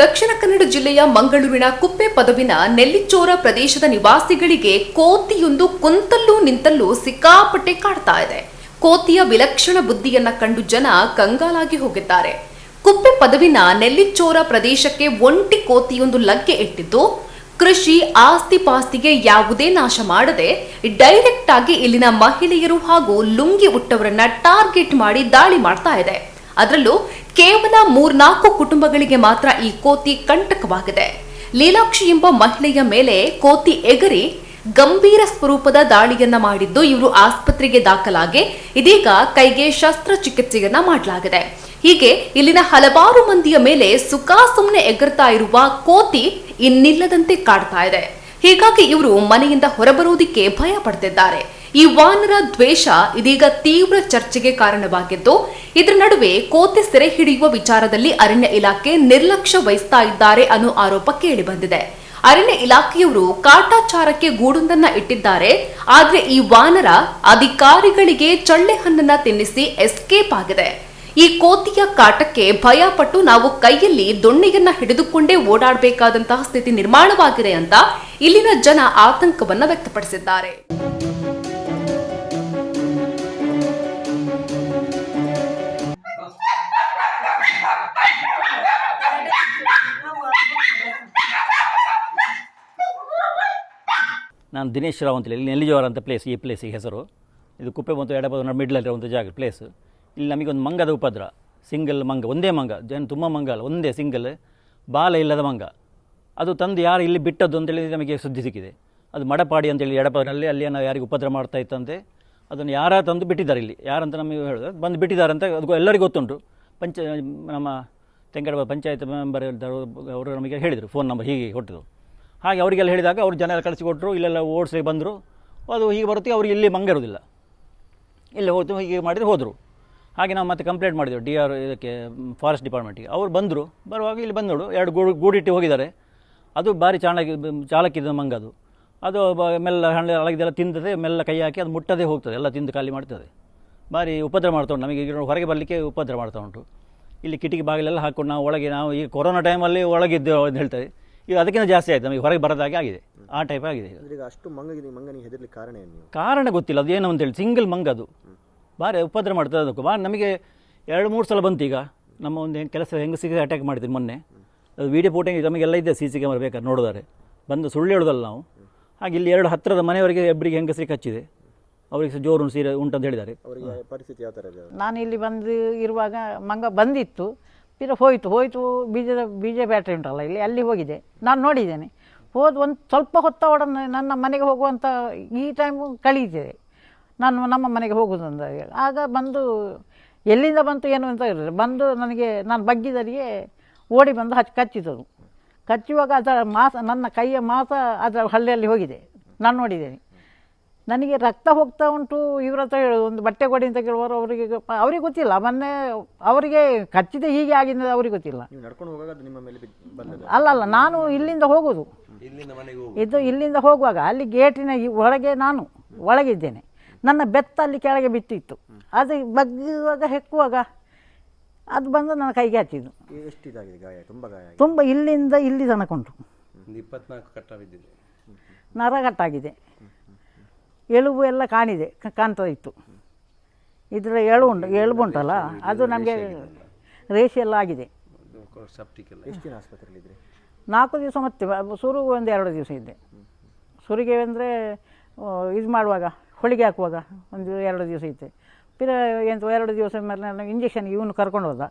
ದಕ್ಷಿಣ ಕನ್ನಡ ಜಿಲ್ಲೆಯ ಮಂಗಳೂರಿನ ಕುಪ್ಪೆ ಪದವಿನ ನೆಲ್ಲಿಚೋರ ಪ್ರದೇಶದ ನಿವಾಸಿಗಳಿಗೆ ಕೋತಿಯೊಂದು ಕುಂತಲ್ಲೂ ನಿಂತಲ್ಲೂ ಸಿಕ್ಕಾಪಟ್ಟೆ ಕಾಡ್ತಾ ಇದೆ. ಕೋತಿಯ ವಿಲಕ್ಷಣ ಬುದ್ಧಿಯನ್ನ ಕಂಡು ಜನ ಕಂಗಾಲಾಗಿ ಹೋಗಿದ್ದಾರೆ. ಕುಪ್ಪೆ ಪದವಿನ ನೆಲ್ಲಿಚೋರ ಪ್ರದೇಶಕ್ಕೆ ಒಂಟಿ ಕೋತಿಯೊಂದು ಲಗ್ಗೆ ಇಟ್ಟಿದ್ದು, ಕೃಷಿ ಆಸ್ತಿ ಪಾಸ್ತಿಗೆ ಯಾವುದೇ ನಾಶ ಮಾಡದೆ ಡೈರೆಕ್ಟ್ ಆಗಿ ಇಲ್ಲಿನ ಮಹಿಳೆಯರು ಹಾಗೂ ಲುಂಗಿ ಉಟ್ಟವರನ್ನ ಟಾರ್ಗೆಟ್ ಮಾಡಿ ದಾಳಿ ಮಾಡ್ತಾ ಇದೆ. ಅದರಲ್ಲೂ ಕೇವಲ ಮೂರ್ನಾಲ್ಕು ಕುಟುಂಬಗಳಿಗೆ ಮಾತ್ರ ಈ ಕೋತಿ ಕಂಟಕವಾಗಿದೆ. ಲೀಲಾಕ್ಷಿ ಎಂಬ ಮಹಿಳೆಯ ಮೇಲೆ ಕೋತಿ ಎಗರಿ ಗಂಭೀರ ಸ್ವರೂಪದ ದಾಳಿಯನ್ನ ಮಾಡಿದ್ದು ಇವರು ಆಸ್ಪತ್ರೆಗೆ ದಾಖಲಾಗಿ ಇದೀಗ ಕೈಗೆ ಶಸ್ತ್ರಚಿಕಿತ್ಸೆಯನ್ನ ಮಾಡಲಾಗಿದೆ. ಹೀಗೆ ಇಲ್ಲಿನ ಹಲವಾರು ಮಂದಿಯ ಮೇಲೆ ಸುಖಾಸುಮ್ನೆ ಎಗರ್ತಾ ಇರುವ ಕೋತಿ ಇನ್ನಿಲ್ಲದಂತೆ ಕಾಡ್ತಾ ಇದೆ. ಹೀಗಾಗಿ ಇವರು ಮನೆಯಿಂದ ಹೊರಬರುವುದಕ್ಕೆ ಭಯ ಪಡ್ತಿದ್ದಾರೆ. ಈ ವಾನರ ದ್ವೇಷ ಇದೀಗ ತೀವ್ರ ಚರ್ಚೆಗೆ ಕಾರಣವಾಗಿದ್ದು, ಇದರ ನಡುವೆ ಕೋತಿ ಸೆರೆ ಹಿಡಿಯುವ ವಿಚಾರದಲ್ಲಿ ಅರಣ್ಯ ಇಲಾಖೆ ನಿರ್ಲಕ್ಷ್ಯ ವಹಿಸ್ತಾ ಇದ್ದಾರೆ ಅನ್ನೋ ಆರೋಪ ಕೇಳಿಬಂದಿದೆ ಅರಣ್ಯ ಇಲಾಖೆಯವರು ಕಾಟಾಚಾರಕ್ಕೆ ಗೂಡೊಂದನ್ನ ಇಟ್ಟಿದ್ದಾರೆ, ಆದ್ರೆ ಈ ವಾನರ ಅಧಿಕಾರಿಗಳಿಗೆ ಚಳ್ಳೆ ಹಣ್ಣನ್ನ ತಿನ್ನಿಸಿ ಎಸ್ಕೇಪ್ ಆಗಿದೆ. ಈ ಕೋತಿಯ ಕಾಟಕ್ಕೆ ಭಯಪಟ್ಟು ನಾವು ಕೈಯಲ್ಲಿ ದೊಣ್ಣೆಯನ್ನ ಹಿಡಿದುಕೊಂಡೇ ಓಡಾಡಬೇಕಾದಂತಹ ಸ್ಥಿತಿ ನಿರ್ಮಾಣವಾಗಿದೆ ಅಂತ ಇಲ್ಲಿನ ಜನ ಆತಂಕವನ್ನ ವ್ಯಕ್ತಪಡಿಸಿದ್ದಾರೆ. ನಾನು ದಿನೇಶ್ ರಾವ್ ಅಂತೇಳಿ ಇಲ್ಲಿ ನೆಲ್ಲಿಜೋರ ಅಂತ ಪ್ಲೇಸ್ ಈ ಪ್ಲೇಸಿಗೆ ಹೆಸರು. ಇದು ಕುಪ್ಪೆ ಮತ್ತು ಎಡಬದ ಮಿಡ್ಲಲ್ಲಿ ಒಂದು ಜಾಗ ಪ್ಲೇಸ್ ಇಲ್ಲಿ ನಮಗೆ ಒಂದು ಮಂಗದ ಉಪದ್ರ ಸಿಂಗಲ್ ಮಂಗ, ಒಂದೇ ಮಂಗ, ಜನ ತುಂಬ ಮಂಗ ಅಲ್ಲ, ಒಂದೇ ಸಿಂಗಲ್ ಬಾಲ ಇಲ್ಲದ ಮಂಗ. ಅದು ತಂದು ಯಾರು ಇಲ್ಲಿ ಬಿಟ್ಟದ್ದು ಅಂತೇಳಿ ನಮಗೆ ಸುದ್ದಿ ಸಿಕ್ಕಿದೆ. ಅದು ಮಡಪಾಡಿ ಅಂತೇಳಿ ಎಡಪದಲ್ಲಿ ಅಲ್ಲಿ ಏನೋ ಯಾರಿಗೆ ಉಪದ್ರ ಮಾಡ್ತಾ ಇತ್ತಂತೆ. ಅದನ್ನು ಯಾರ ತಂದು ಬಿಟ್ಟಿದ್ದಾರೆ ಇಲ್ಲಿ. ಯಾರಂತ ನಮಗೆ ಹೇಳಿದ್ರೆ, ಬಂದು ಬಿಟ್ಟಿದ್ದಾರೆ ಅಂತ ಅದು ಎಲ್ಲರಿಗೂ ಗೊತ್ತುಂಟು. ಪಂಚ, ನಮ್ಮ ತೆಂಗಡ ಪಂಚಾಯತ್ ಮೆಂಬರ್ ಅವರು ನಮಗೆ ಹೇಳಿದರು ಫೋನ್ ನಂಬರ್ ಹೀಗೆ ಕೊಟ್ಟಿದ್ದು. ಹಾಗೆ ಅವರಿಗೆಲ್ಲ ಹೇಳಿದಾಗ ಅವರು ಜನ ಎಲ್ಲ ಕಳಿಸಿಕೊಟ್ರು, ಇಲ್ಲೆಲ್ಲ ಓಡಿಸಿ ಬಂದರು. ಅದು ಹೀಗೆ ಬರುತ್ತೆ, ಅವ್ರಿಗೆ ಇಲ್ಲಿ ಮಂಗ ಇರೋದಿಲ್ಲ ಇಲ್ಲಿ ಹೋಯ್ತು ಹೀಗೆ ಮಾಡಿದರೆ ಹೋದರು. ಹಾಗೆ ನಾವು ಮತ್ತೆ ಕಂಪ್ಲೇಂಟ್ ಮಾಡಿದೆವು ಡಿ ಆರ್ ಇದಕ್ಕೆ ಫಾರೆಸ್ಟ್ ಡಿಪಾರ್ಟ್ಮೆಂಟಿಗೆ ಅವ್ರು ಬಂದರು, ಬರುವಾಗ ಇಲ್ಲಿ ಬಂದೋಡು ಎರಡು ಗೂಡು, ಗೂಡಿಟ್ಟು ಹೋಗಿದ್ದಾರೆ. ಅದು ಭಾರಿ ಚಾಣಕ್ಕೆ ಚಾಲಕ್ಕಿದ ಮಂಗ ಅದು. ಅದು ಮೆಲ್ಲ ಹಣ್ಣು ಅಳಗಿದೆಲ್ಲ ತಿಂತದೆ, ಮೆಲ್ಲ ಕೈ ಹಾಕಿ ಅದು ಮುಟ್ಟದೇ ಹೋಗ್ತದೆ, ಎಲ್ಲ ತಿಂದು ಖಾಲಿ ಮಾಡ್ತದೆ. ಭಾರಿ ಉಪದ್ರ ಮಾಡ್ತಾ ಉಂಟು, ನಮಗೆ ಈಗ ಹೊರಗೆ ಬರಲಿಕ್ಕೆ ಉಪದ್ರ ಮಾಡ್ತಾ ಉಂಟು. ಇಲ್ಲಿ ಕಿಟಕಿ ಬಾಗಿಲೆಲ್ಲ ಹಾಕ್ಕೊಂಡು ನಾವು ಒಳಗೆ, ನಾವು ಈ ಕೊರೋನಾ ಟೈಮಲ್ಲಿ ಒಳಗಿದ್ದೇವೆ ಅಂತ ಹೇಳ್ತಾರೆ. ಈಗ ಅದಕ್ಕಿಂತ ಜಾಸ್ತಿ ಆಯ್ತು ನಮಗೆ ಹೊರಗೆ ಬರೋದಾಗೆ ಆಗಿದೆ. ಆ ಟೈಪ್ ಆಗಿದೆ ಈಗ. ಅಷ್ಟು ಮಂಗಗೆ ಮಂಗನಿಗೆ ಹೆದರ್ಲಿಕ್ಕೆ ಕಾರಣ ಏನು ನೀವು? ಕಾರಣ ಗೊತ್ತಿಲ್ಲ ಅದು ಏನು ಅಂತೇಳಿ ಸಿಂಗಲ್ ಮಂಗ ಅದು. ಭಾರಿ ಉಪದ್ರ ಮಾಡ್ತದೆ ಅದಕ್ಕೆ. ಬಾ ನಮಗೆ ಎರಡು ಮೂರು ಸಲ ಬಂತು ಈಗ. ನಮ್ಮ ಒಂದು ಹೆಂಗ್ ಕೆಲಸ ಹೆಂಗಸಿಗೆ ಅಟ್ಯಾಕ್ ಮಾಡಿದ್ವಿ ಮೊನ್ನೆ. ಅದು ವೀಡಿಯೋ ಫೋಟೋ ನಮಗೆಲ್ಲ ಇದೆ ಸಿ ಸಿ ಕ್ಯಾಮರಾ ಬೇಕಾದ್ರೆ ನೋಡಿದಾರೆ. ಬಂದು ಸುಳ್ಳು ಹೇಳೋದಲ್ಲ ನಾವು. ಹಾಗೆ ಇಲ್ಲಿ ಎರಡು ಹತ್ತಿರದ ಮನೆಯವರಿಗೆ ಇಬ್ಬರಿಗೆ ಹೆಂಗಸರಿಗೆ ಹಚ್ಚಿದೆ. ಅವರಿಗೆ ಸಹ ಜೋರು ಸೀರೆ ಉಂಟಂತ ಹೇಳಿದ್ದಾರೆ. ಅವರಿಗೆ ಪರಿಸ್ಥಿತಿ ಯಾವ ಥರ ಇದೆ? ನಾನು ಇಲ್ಲಿ ಬಂದು ಇರುವಾಗ ಮಂಗ ಬಂದಿತ್ತು. ಪಿರ ಹೋಯಿತು ಹೋಯಿತು ಬೀಜದ ಬೀಜ ಬ್ಯಾಟ್ರಿ ಉಂಟಲ್ಲ, ಇಲ್ಲಿ, ಅಲ್ಲಿ ಹೋಗಿದೆ. ನಾನು ನೋಡಿದ್ದೇನೆ. ಹೋದ ಒಂದು ಸ್ವಲ್ಪ ಹೊತ್ತ ಒಡನೆ ನನ್ನ ಮನೆಗೆ ಹೋಗುವಂಥ ಈ ಟೈಮು ಕಳೀತಿದೆ. ನಾನು ನಮ್ಮ ಮನೆಗೆ ಹೋಗುವುದಂದ ಆಗ ಬಂದು ಎಲ್ಲಿಂದ ಬಂತು ಏನು ಅಂತ ಇರಲಿಲ್ಲ. ಬಂದು ನನಗೆ, ನಾನು ಬಗ್ಗಿದರಿಗೆ ಓಡಿ ಬಂದು ಹಚ್ಚಿ ಕಚ್ಚಿತದು ಕಚ್ಚುವಾಗ ಅದರ ಮಾಸ, ನನ್ನ ಕೈಯ ಮಾಸ ಅದರ ಹಳ್ಳಿಯಲ್ಲಿ ಹೋಗಿದೆ. ನಾನು ನೋಡಿದ್ದೇನೆ. ನನಗೆ ರಕ್ತ ಹೋಗ್ತಾ ಉಂಟು ಇವ್ರ ಹತ್ರ ಹೇಳೋದು ಒಂದು ಬಟ್ಟೆ ಕೊಡಿ ಅಂತ ಕೇಳುವರು ಅವರಿಗೆ ಅವ್ರಿಗೆ ಗೊತ್ತಿಲ್ಲ. ಮೊನ್ನೆ ಅವರಿಗೆ ಕಚ್ಚಿದೆ ಹೀಗೆ ಆಗಿದೆ ಅವ್ರಿಗೆ ಗೊತ್ತಿಲ್ಲ. ನೀವು ನಡ್ಕೊಂಡು ಹೋಗಾಗ ನಿಮ್ಮ ಮೇಲೆ ಅಲ್ಲ ಅಲ್ಲ ನಾನು ಇಲ್ಲಿಂದ ಹೋಗೋದು. ಇದು ಇಲ್ಲಿಂದ ಹೋಗುವಾಗ ಅಲ್ಲಿ ಗೇಟಿನ ಈ ಒಳಗೆ ನಾನು ಒಳಗಿದ್ದೇನೆ. ನನ್ನ ಬೆತ್ತ ಅಲ್ಲಿ ಕೆಳಗೆ ಬಿತ್ತಿತ್ತು. ಅದು ಬಗ್ಗುವಾಗ ಹೆಕ್ಕುವಾಗ ಅದು ಬಂದು ನನ್ನ ಕೈಗೆ ಹಚ್ಚಿದ್ದು. ಎಷ್ಟು ಇದಾಗಿದೆ ಗಾಯ? ತುಂಬ ಇಲ್ಲಿಂದ ಇಲ್ಲಿ ತನಕ ಉಂಟು. ನರ ಕಟ್ಟಾಗಿದೆ ನರಗಟ್ಟಾಗಿದೆ. ಎಲುಬು ಎಲ್ಲ ಕಾಣಿದೆ ಕ- ಕಾಣ್ತಾ ಇತ್ತು. ಇದರ ಎಳು ಉಂಟು ಎಳುಬು ಉಂಟಲ್ಲ ಅದು ನಮಗೆ ರೇಷೆ ಎಲ್ಲ ಆಗಿದೆ. ನಾಲ್ಕು ದಿವಸ ಮತ್ತೆ ಸುರು ಒಂದು ಎರಡು ದಿವಸ ಇದ್ದೆ. ಸುರಿಗೆ ಅಂದರೆ ಇದು ಮಾಡುವಾಗ ಹೊಳಿಗೆ ಹಾಕುವಾಗ ಒಂದು ಎರಡು ದಿವಸ ಇದ್ದೆ. ಪಿರ ಎಂತ ಎರಡು ದಿವಸ ಮೇಲೆ ನಾನು ಇಂಜೆಕ್ಷನ್ ಇವನು ಕರ್ಕೊಂಡು ಹೋದ.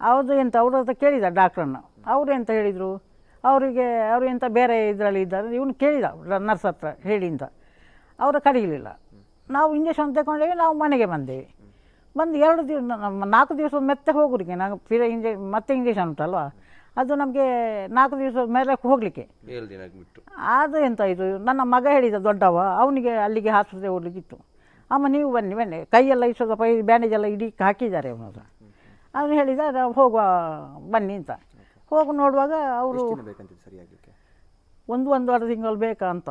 ಅವ್ರದ್ದು ಎಂತ ಅವ್ರ ಹತ್ರ ಕೇಳಿದ ಡಾಕ್ಟ್ರನ್ನ ಅವರು ಎಂತ ಹೇಳಿದರು? ಅವರಿಗೆ ಅವರು ಎಂತ ಬೇರೆ ಇದರಲ್ಲಿ ಇದ್ದಾರೆ ಇವನು ಕೇಳಿದ ನರ್ಸ್ ಹತ್ರ ಹೇಳಿ ಅಂತ ಅವರು ಕರೀಲಿಲ್ಲ. ನಾವು ಇಂಜೆಕ್ಷನ್ ತಗೊಂಡೇವಿ ನಾವು ಮನೆಗೆ ಬಂದೇವೆ. ಬಂದು ಎರಡು ದಿವಸ ನಮ್ಮ ನಾಲ್ಕು ದಿವಸ ಮೆತ್ತೆ ಹೋಗೋರಿಗೆ ನಾವು ಫಿರ ಇಂಜೆ ಮತ್ತೆ ಇಂಜೆಕ್ಷನ್ ಉಂಟಲ್ವಾ? ಅದು ನಮಗೆ ನಾಲ್ಕು ದಿವಸ ಮೇಲೆ ಹೋಗಲಿಕ್ಕೆ. ಅದು ಎಂತ ಇದು ನನ್ನ ಮಗ ಹೇಳಿದ ದೊಡ್ಡವ ಅವನಿಗೆ ಅಲ್ಲಿಗೆ ಆಸ್ಪತ್ರೆ ಹೋಗ್ಲಿಕ್ಕಿತ್ತು. ಅಮ್ಮ ನೀವು ಬನ್ನಿ ಬನ್ನಿ. ಕೈಯೆಲ್ಲ ಈ ಸ್ವಲ್ಪ ಬ್ಯಾಂಡೇಜ್ ಎಲ್ಲ ಇಡೀ ಹಾಕಿದ್ದಾರೆ ಅವನದು ಹತ್ರ ಅವನು ಹೇಳಿದ ನಾವು ಹೋಗುವ ಬನ್ನಿ ಅಂತ. ಹೋಗಿ ನೋಡುವಾಗ ಅವರು ಒಂದು ಒಂದು ಒಂದೂವರೆ ತಿಂಗಳು ಬೇಕಾ ಅಂತ.